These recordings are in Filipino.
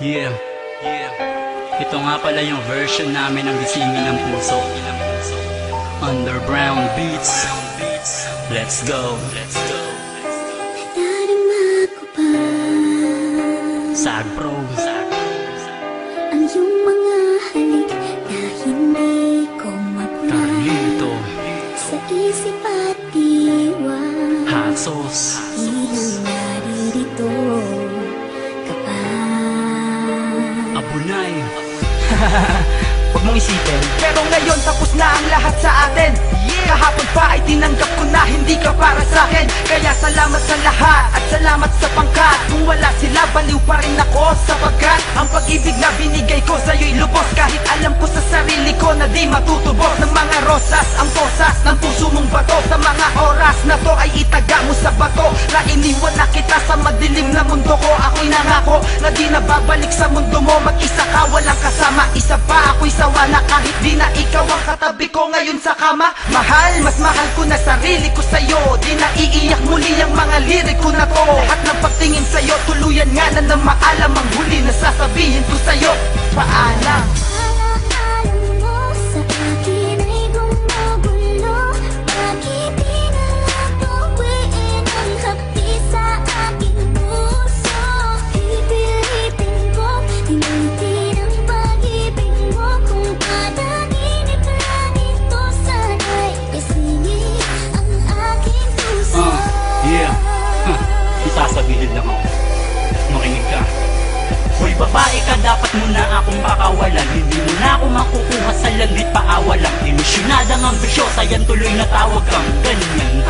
Yeah, yeah. Ito nga pala yung version namin ng gisingin ng puso. Underground beats. Let's go. Let's go. Ko pa Sag Pro. Sag Ang iyong mga halik Na hindi ko mapuna Carlito. Sa isip at diwa Hot sauce. Mong isipin. Pero ngayon tapos na ang lahat sa atin Kahapon pa ay tinanggap ko na hindi ka para sa akin. Kaya salamat sa lahat at salamat sa pangkat. Kung wala sila baliw pa rin ako Sapagkat ang pag-ibig na binigay ko sa'yo'y lubos. Kahit alam ko sa sarili ko na di matutubos. Ng mga rosas ang posas ng puso mong bato. Sa mga oras na to ay itaga mo sa bato. Na iniwan na kita sa madilim na mundo ko. Ako'y nangako na di na babalik sa mundo mo. Mag-isa ka walang kasama. Isa pa ako'y sawa na kahit di na ikaw ang katabi ko ngayon sa kama Mahal, mas mahal ko na sarili ko sa'yo. Di na iiyak muli ang mga lirik ko na to. Lahat ng pagtingin sa'yo tuluyan nga na na maalam Ang huli na sasabihin ko sa'yo. Paalam paawalang Emisyonada ng ambisyosa, yan tuloy na tawag kang ganyan.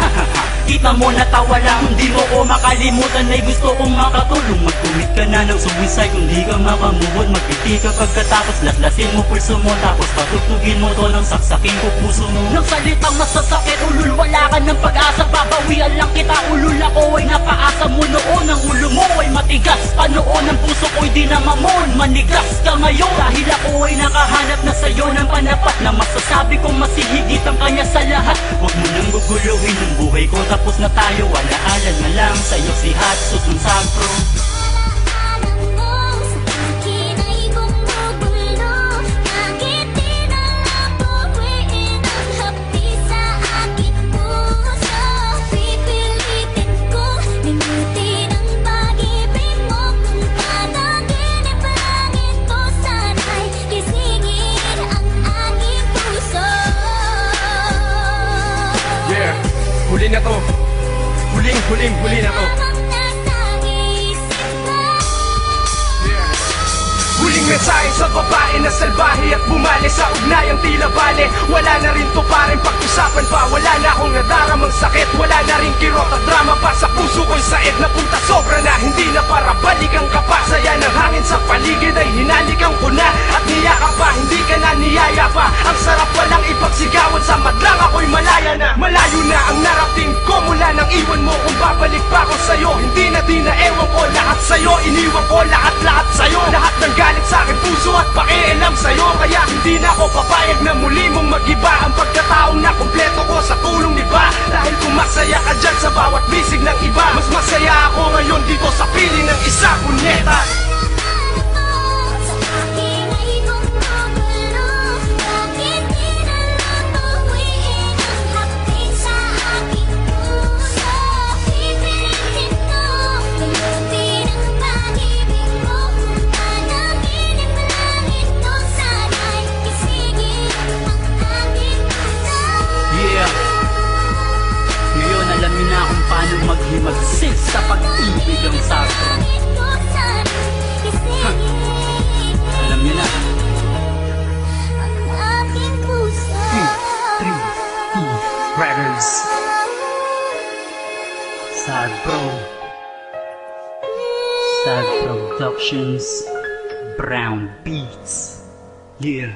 Kita mo natawa lang, hindi mo ko makalimutan Ay gusto kong makatulong. Mag-commit ka na ng suicide Kung di ka makamubod Magpiti ka pagkatapos Laslasin mo pulso mo Tapos patutugin mo to ng saksakin ko puso mo. Nang salitang masasakit Ulul wala ka ng pag-asa Babawian lang kita Ulul ako ay napaasa mo noon. Ang ulo mo ay matigas Panoon ang puso ko'y di na mamon Manigas ka ngayon. Dahil ako ay nakahanap na sa'yo ng panapat Na masasabi kong masihigit ang kanya sa lahat. Huwag mo nang guguluhin ang buhay ko Tapos na tayo. Alaala na lang sa'yo si Hatsus ng Sagpro sa'yo Iniwan ko lahat-lahat sa'yo. Lahat ng galit sa akin puso at pakialam sa'yo. Kaya hindi na ako papayag na muli mong magiba Ang pagkataong na kumpleto ko sa tulong ni ba Dahil kung masaya ka dyan sa bawat bisig ng iba Mas masaya ako ngayon dito sa piling ng isa kunyeta Productions Brown Beats. Yeah